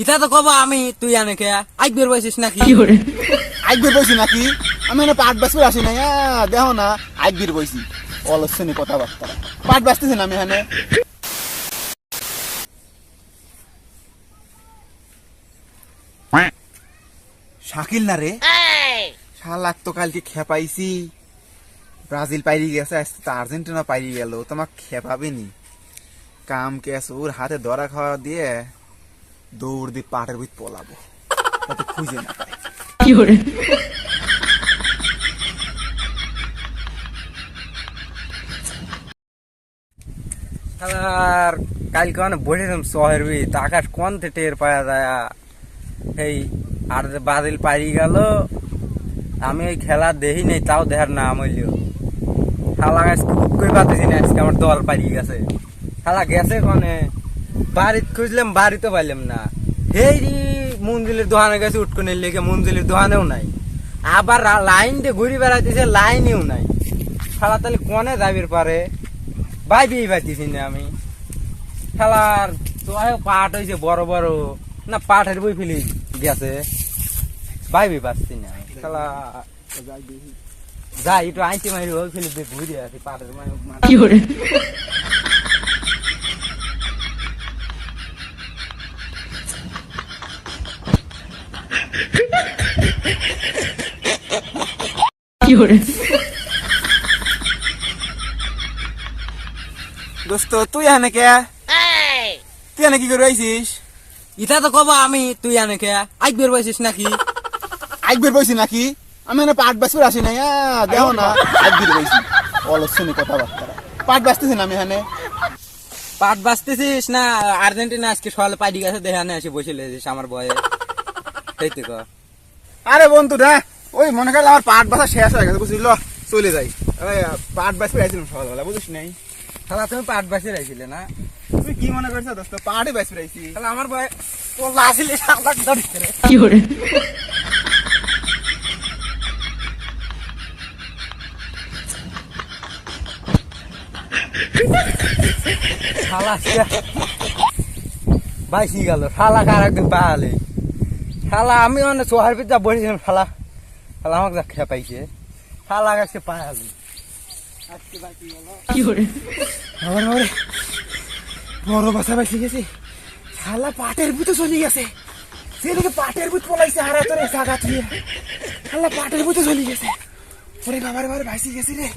ইটা তো কবা আমি তুই আনে কে আইক বের বসিস নাকি? আইক বের বইছি নাকি? আমি এনে পাট বাঁচতে আসি না হ্যাঁ দেখো না আইক বের বইছি অলসনি কথাবার্তা। পাট বাঁচতেছি না আমি এখানে। শাকিল না রে? শালাক তো কালকে খেপাইছি। ব্রাজিল পাইরি গেছে আজকে তো আর্জেন্টিনা পাইরি গেল তোমাক খেপাবে নি কাম কেস ওর হাতে ধরা খাওয়া দিয়ে দৌড় দিয়ে পাটের ভিত পলাবো। তাতে খুঁজে না পায় আর কালকে মানে বসেছিলাম শহর বি আকাশ কোন টের পাওয়া যায়? এই আর যে বাদল পারি গেল আমি ওই খেলা দেখি নাই তাও দেখার নাম হইল। খেলা আজকে খুব করে পাতেছি না আজকে আমার দল পারিয়ে গেছে। খেলা গেছে কনে? বাড়িত খুঁজলাম বাড়িতে পাইলাম না। এই রে মন্দিরের দোকানে গেছে উঠকনে লেগে মন্দিরের দোকানেও নাই। আবার লাইন দিয়ে ঘুরে বেড়াইতেছে, লাইনেও নাই। খেলা তাহলে কনে যাবির পারে? বাইবেই পাইতেছি না আমি। খেলার তো পাট হয়েছে বড় বড়। না, পাটের বই ফেলি গেছে। বাইবে পাচ্ছি না। খেলা যাই, একটু আইতে মারি ফেলি ঘুরে আছি পাটের মানে দোস্ত তুই এখানে কে? তুই এখানে কি করে আইছিস? ইটা তো কবা আমি তুই আনে কে? আইক বের বসিস নাকি? আইক বের বইছি নাকি? আমি এনে পাট বাঁচতে আসি না না। আইক বের বইছি অলসনি কথাবার্তা। পাট বাঁচতেছি না আমি এখানে। পাট বাঁচতেছিস না আর্জেন্টিনা আজকে সকালে পাইডি গেছে দেখানে এসে বসে লেছিস আমার বয়ে। সেই তো আরে বন্ধু রে ওই মনে করলে আমার পাট বাঁচা শেষ হয়ে গেছে বুঝলি? চলে যাই। পাট বাঁচতে আইছিলাম সকালবেলা বুঝিস নাই? শালা তুমি পাট বাঁচে রাখছিলে না? তুই কি মনে করছিস দোস্ত? পাটে বাঁচতে আইছি শালা আমার বয়ে ও লাসিলে শালা ধরছে রে শালা বাইসি গেল? শালা কার একদিন পাহালে শালা আমি মানে সোহার পিঠা বসেছিলাম শালা। শালা আমাকে যা খেপাইছে শালা গাছে আমার বাবারে, বড় বাসা বাঁচি গেছে। শালা পাটের বুতে চলে গেছে। সেদিকে পাটের বুত পলাইছে হারা তোর জায়গা দিয়ে। শালা পাটের বুতে চলে গেছে। ওরে বাবার বাবার ভাইসি গেছে রে।